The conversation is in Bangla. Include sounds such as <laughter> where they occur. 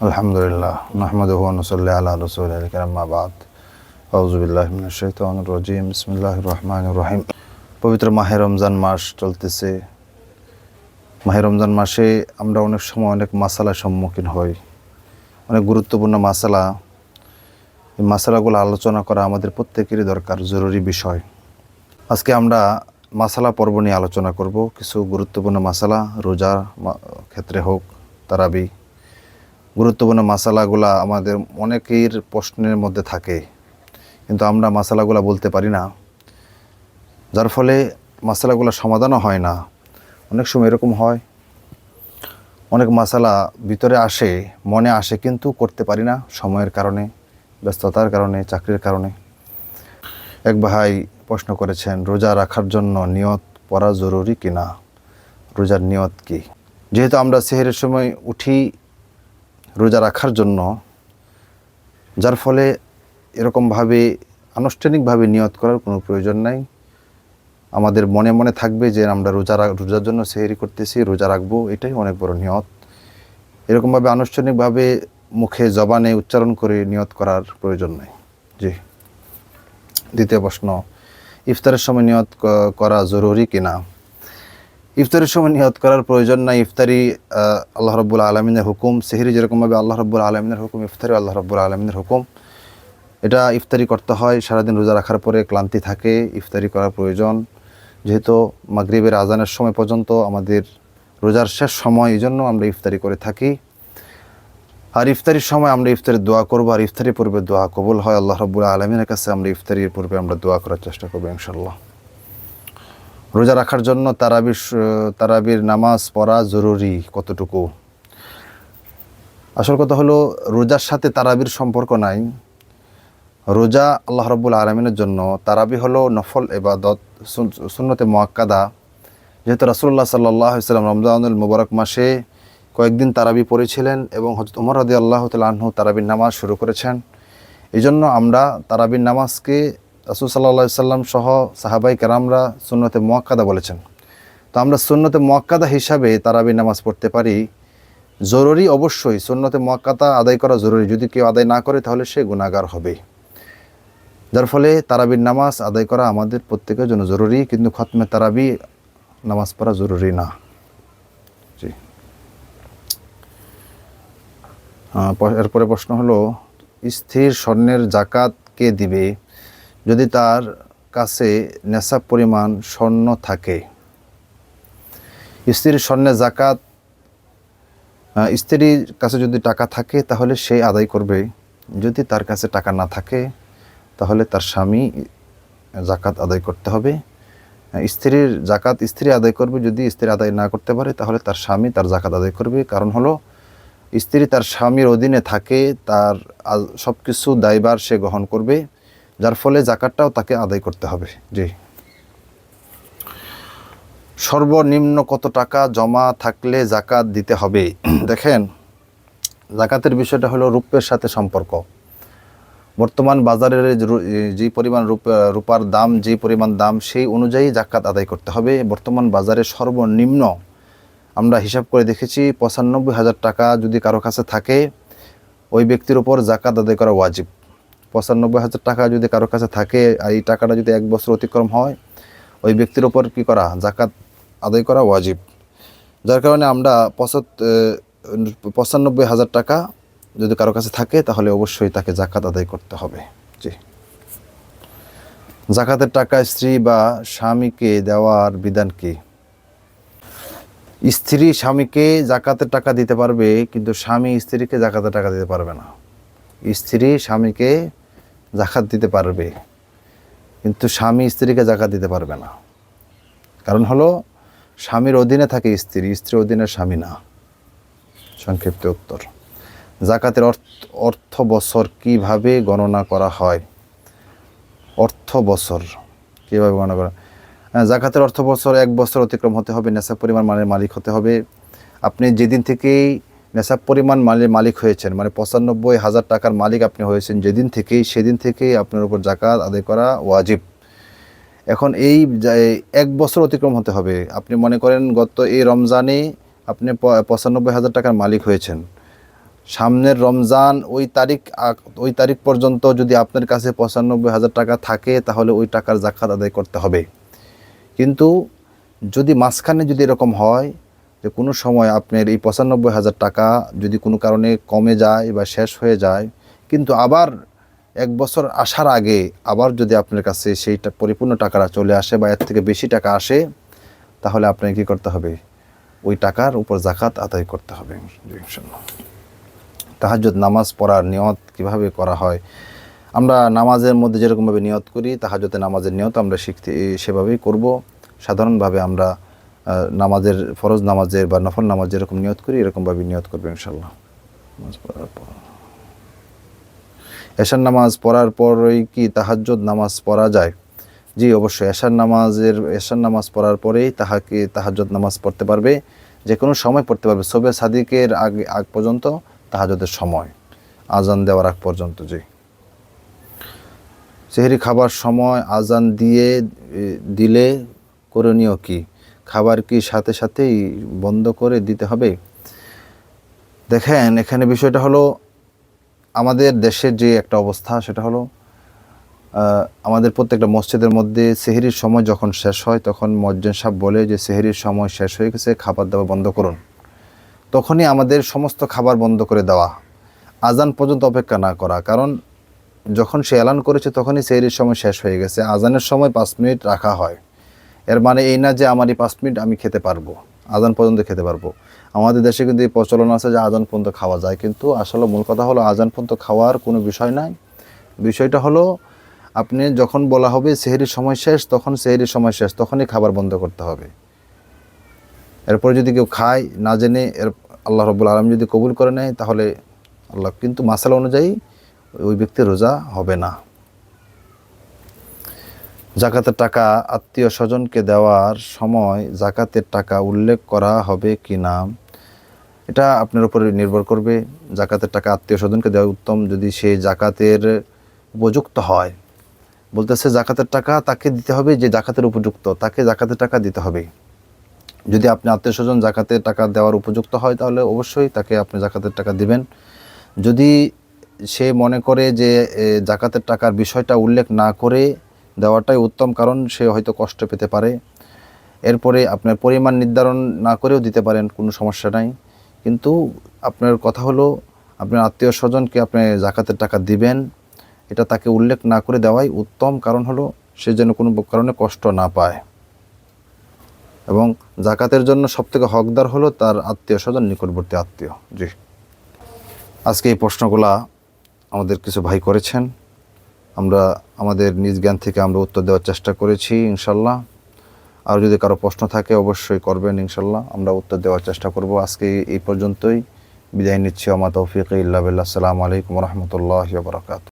আলহামদুলিল্লাহ, নাহমাদুহু ওয়া নুসাল্লি আলা রাসূলিল কারীম, মা বাদ। আউযু বিল্লাহি মিনাশ শাইতানির রাজীম, বিসমিল্লাহির রহমানির রহিম। পবিত্র মাহে রমজান মাস চলতেছে। মাহে রমজান মাসে আমরা অনেক সময় অনেক মাসালার সম্মুখীন হই। অনেক গুরুত্বপূর্ণ মাসালা। এই মাসালাগুলো আলোচনা করা আমাদের প্রত্যেকেরই দরকার, জরুরি বিষয়। আজকে আমরা মাসালা পর্ব নিয়ে আলোচনা করব। কিছু গুরুত্বপূর্ণ মাসালা, রোজার ক্ষেত্রে হোক, তারাবি। গুরুত্বপূর্ণ মাসালাগুলা আমাদের অনেকের প্রশ্নের মধ্যে থাকে। কিন্তু আমরা মাসালাগুলা বলতে পারি না। যার ফলে মশালাগুলো সমাধানও হয় না। অনেক সময় এরকম হয়। অনেক মশালা ভিতরে আসে, মনে আসে, কিন্তু করতে পারি না সময়ের কারণে, ব্যস্ততার কারণে, চাকরির কারণে। এক ভাই প্রশ্ন করেছেন, রোজা রাখার জন্য নিয়ত পড়া জরুরি কিনা? রোজার নিয়ত কি? যেহেতু আমরা সেহেরের সময় উঠি রোজা রাখার জন্য, যার ফলে এরকমভাবে আনুষ্ঠানিকভাবে নিয়ত করার কোনো প্রয়োজন নাই। আমাদের মনে মনে থাকবে যে আমরা রোজা রোজার জন্য সেহেরি করতেছি, রোজা রাখব, এটাই অনেক বড় নিয়ত। এরকমভাবে আনুষ্ঠানিকভাবে মুখে জবানে উচ্চারণ করে নিয়ত করার প্রয়োজন নেই। জি। দ্বিতীয় প্রশ্ন, ইফতারের সময় নিয়ত করা জরুরি কিনা? ইফতারের সময় নিহত করার প্রয়োজন নাই। ইফতারি আল্লাহ রব্বুল আলমিনের হুকুম, সেহরি যেরকমভাবে আল্লাহ রব্বুল আলমিনের হুকুম, ইফতারি আল্লাহ রব্বুল আলমিনের হুকুম। এটা ইফতারি করতে হয়, সারাদিন রোজা রাখার পরে ক্লান্তি থাকে, ইফতারি করার প্রয়োজন। যেহেতু মাগরিবের আজানের সময় পর্যন্ত আমাদের রোজার শেষ সময় এই জন্য আমরা ইফতারি করে থাকি। আর ইফতারির সময় আমরা ইফতারির দোয়া করব, আর ইফতারি পূর্বে দোয়া কবুল হয়। আল্লাহ রব্বুল আলমিনের কাছে আমরা ইফতারির পূর্বে আমরা দোয়া করার চেষ্টা করব ইনশাল্লাহ রোজা রাখার জন্য তারাবির তারাবির নামাজ পড়া জরুরি কতটুকু? আসল কথা হলো, রোজার সাথে তারাবির সম্পর্ক নাই। রোজা আল্লাহ রব্বুল আলমিনের জন্য তারাবি হলো নফল এবাদত সুন্নতে মোয়াক্কাদা। যেহেতু রাসুল্লাহ সাল্লাহ ইসলাম রমজানুল মুবারক মাসে কয়েকদিন তারাবি পড়েছিলেন এবং হজরত উমর রদি আল্লাহ তালাহু তারাবির নামাজ শুরু করেছেন। এই জন্য আমরা তারাবির নামাজকে রাসুল সাল্লাহ সাল্লাম সহ সাহাবাই কেরামরা সুন্নতে মোয়াক্কাদা বলেছেন। তো আমরা সুন্নতে মোয়াক্কাদা হিসাবে তারাবির নামাজ পড়তে পারি। জরুরি অবশ্যই সুন্নতে মোয়াক্কাদা আদায় করা জরুরি। যদি কেউ আদায় না করে তাহলে সে গুণাগার হবে। যার ফলে তারাবির নামাজ আদায় করা আমাদের প্রত্যেকের জন্য জরুরি, কিন্তু খতমে তারাবি নামাজ পড়া জরুরি না। জি। এরপরে প্রশ্ন হলো, স্থির স্বর্ণের জাকাত কে দিবে? যদি তার কাছে নেশাব পরিমাণ স্বর্ণ থাকে, স্ত্রীর স্বর্ণের জাকাত স্ত্রীর কাছে যদি টাকা থাকে, তাহলে সে আদায় করবে। যদি তার কাছে টাকা না থাকে, তাহলে তার স্বামী জাকাত আদায় করতে হবে। স্ত্রীর জাকাত স্ত্রী আদায় করবে, যদি স্ত্রী আদায় না করতে পারে, তাহলে তার স্বামী তার জাকাত আদায় করবে। কারণ হলো, স্ত্রী তার স্বামীর অধীনে থাকে, তার সব কিছু দায়বার সে গ্রহণ করবে। যার ফলে জাকাতটাও তাকে আদায় করতে হবে। জি। সর্বনিম্ন কত টাকা জমা থাকলে জাকাত দিতে হবে? <clears throat> দেখেন, জাকাতের বিষয়টা হলো রূপের সাথে সম্পর্ক। বর্তমান বাজারের যে পরিমাণ রূপ- রূপার দাম, যে পরিমাণ দাম, সেই অনুযায়ী জাকাত আদায় করতে হবে। বর্তমান বাজারে সর্বনিম্ন আমরা হিসাব করে দেখেছি, পঁচানব্বই হাজার টাকা যদি কারও কাছে থাকে, ওই ব্যক্তির উপর জাকাত আদায় করা ওয়াজিব। পঁচানব্বই হাজার টাকা যদি কারোর কাছে থাকে আর এই টাকাটা যদি এক বছর অতিক্রম হয়, ওই ব্যক্তির ওপর কি করা? জাকাত আদায় করা ওয়াজিব। যার কারণে আমরা পঁচাত পঁচানব্বই হাজার টাকা যদি কারও কাছে থাকে, তাহলে অবশ্যই তাকে জাকাত আদায় করতে হবে। জি। জাকাতের টাকা স্ত্রী বা স্বামীকে দেওয়ার বিধান কি? স্ত্রী স্বামীকে জাকাতের টাকা দিতে পারবে, কিন্তু স্বামী স্ত্রীকে জাকাতের টাকা দিতে পারবে না। স্ত্রী স্বামীকে জাকাত দিতে পারবে কিন্তু স্বামী স্ত্রীকে জাকাত দিতে পারবে না। কারণ হলো স্বামীর অধীনে থাকে স্ত্রী স্ত্রীর অধীনে স্বামী না। সংক্ষিপ্ত উত্তর। জাকাতের অর্থ বছর কীভাবে গণনা করা হয়? অর্থ বছর কীভাবে গণনা করা? হ্যাঁ, জাকাতের অর্থ বছর এক বছর অতিক্রম হতে হবে নেশাব পরিমাণ মালের মালিক হতে হবে। আপনি যেদিন থেকেই নেশাব পরিমাণ মালের মালিক হয়েছেন। মানে পঁচানব্বই হাজার টাকার মালিক আপনি হয়েছেন যেদিন থেকেই, সেদিন থেকেই আপনার উপর জাকাত আদায় করা ওয়াজিব। এখন এই এক বছর অতিক্রম হতে হবে। আপনি মনে করেন গত এই রমজানে আপনি পঁচানব্বই হাজার টাকার মালিক হয়েছেন। সামনের রমজান ওই তারিখ ওই তারিখ পর্যন্ত যদি আপনার কাছে পঁচানব্বই হাজার টাকা থাকে, তাহলে ওই টাকার জাকাত আদায় করতে হবে। কিন্তু যদি মাঝখানে যদি এরকম হয় যে কোনো সময় আপনার এই পঁচানব্বই হাজার টাকা যদি কোনো কারণে কমে যায় বা শেষ হয়ে যায়, কিন্তু আবার এক বছর আসার আগে আবার যদি আপনার কাছে সেইটা পরিপূর্ণ টাকাটা চলে আসে বা এর থেকে বেশি টাকা আসে, তাহলে আপনাকে কী করতে হবে? ওই টাকার উপর জাকাত আদায় করতে হবে তাহাজ্জুদ, নামাজ পড়ার নিয়ত কীভাবে করা হয়? আমরা নামাজের মধ্যে যেরকমভাবে নিয়ত করি তাহাজতে নামাজের নিয়ত আমরা শিখতে সেভাবেই করব। সাধারণভাবে আমরা নামাজের, ফরজ নামাজের বা নফল নামাজ যেরকম নিয়ত করি, এরকমভাবে নিয়ত করবে ইনশাল্লাহ নামাজ পড়ার পর। এশার নামাজ পড়ার পরই কি তাহাজ্জুদ নামাজ পড়া যায়? জি, অবশ্যই। এশার নামাজের, এশার নামাজ পড়ার পরেই তাহাকে তাহাজ্জুদ নামাজ পড়তে পারবে। যে কোনো সময় পড়তে পারবে। সবে সাদিকের আগে, আগ পর্যন্ত তাহাজ্জুদের সময়। আজান দেওয়ার আগ পর্যন্ত, জি। সেহরি খাবার সময় আজান দিয়ে দিলে করণীয় কি? খাবার কি সাথে সাথেই বন্ধ করে দিতে হবে? দেখেন, এখানে বিষয়টা হলো, আমাদের দেশের যে একটা অবস্থা, সেটা হলো আমাদের প্রত্যেকটা মসজিদের মধ্যে সেহেরির সময় যখন শেষ হয়, তখন মজ্জেন সাহেব বলে যে, সেহরির সময় শেষ হয়ে গেছে, খাবার দাবার বন্ধ করুন। তখনই আমাদের সমস্ত খাবার বন্ধ করে দেওয়া, আজান পর্যন্ত অপেক্ষা না করা। কারণ, যখন সে এলান করেছে, তখনই সেহরির সময় শেষ হয়ে গেছে। আজানের সময় পাঁচ মিনিট রাখা হয়। এর মানে এই না যে আমার এই পাঁচ মিনিট আমি খেতে পারব, আজান পর্যন্ত খেতে পারব। আমাদের দেশে কিন্তু এই প্রচলন আছে যে আজান পর্যন্ত খাওয়া যায়, কিন্তু আসলে মূল কথা হলো আজান পর্যন্ত খাওয়ার কোনো বিষয় নাই। বিষয়টা হলো আপনি যখন বলা হবে সেহেরির সময় শেষ, তখন সেহেরির সময় শেষ, তখনই খাবার বন্ধ করতে হবে। এরপরে যদি কেউ খায় না জেনে, এর আল্লাহ রব্বুল আলম যদি কবুল করে নেয়, তাহলে আল্লাহ কিন্তু মাসালা অনুযায়ী ওই ব্যক্তির রোজা হবে না। জাকাতের টাকা আত্মীয় স্বজনকে দেওয়ার সময় জাকাতের টাকা উল্লেখ করা হবে কি না? এটা আপনার উপরে নির্ভর করবে। জাকাতের টাকা আত্মীয় স্বজনকে দেওয়া উত্তম যদি সে জাকাতের উপযুক্ত হয়। বলতেছে জাকাতের টাকা তাকে দিতে হবে যে জাকাতের উপযুক্ত, তাকে জাকাতের টাকা দিতে হবে। যদি আপনি আত্মীয় স্বজন জাকাতের টাকা দেওয়ার উপযুক্ত হয় তাহলে অবশ্যই তাকে আপনি জাকাতের টাকা দিবেন। যদি সে মনে করে যে জাকাতের টাকার বিষয়টা উল্লেখ না করে দেওয়াটাই উত্তম, কারণ সে হয়তো কষ্ট পেতে পারে। এরপরে আপনার পরিমাণ নির্ধারণ না করেও দিতে পারেন, কোনো সমস্যা নাই। কিন্তু আপনার কথা হলো, আপনার আত্মীয় স্বজনকে আপনি জাকাতের টাকা দিবেন। এটা তাকে উল্লেখ না করে দেওয়াই উত্তম, কারণ হলো, সে যেন কোনো কারণে কষ্ট না পায়। এবং জাকাতের জন্য সবথেকে হকদার হলো তার আত্মীয় স্বজন, নিকটবর্তী আত্মীয়। জি। আজকে এই প্রশ্নগুলা আমাদের কিছু ভাই করেছেন। আমরা আমাদের নিজ জ্ঞান থেকে আমরা উত্তর দেওয়ার চেষ্টা করেছি, ইনশাল্লাহ। আর যদি কারও প্রশ্ন থাকে, অবশ্যই করবেন, ইনশাল্লাহ। আমরা উত্তর দেওয়ার চেষ্টা করব। আজকে এই পর্যন্তই। বিদায় নিচ্ছি। আমার তৌফিক ইল্লা আসসালামু আলাইকুম রহমতুল্লাহ বরকাত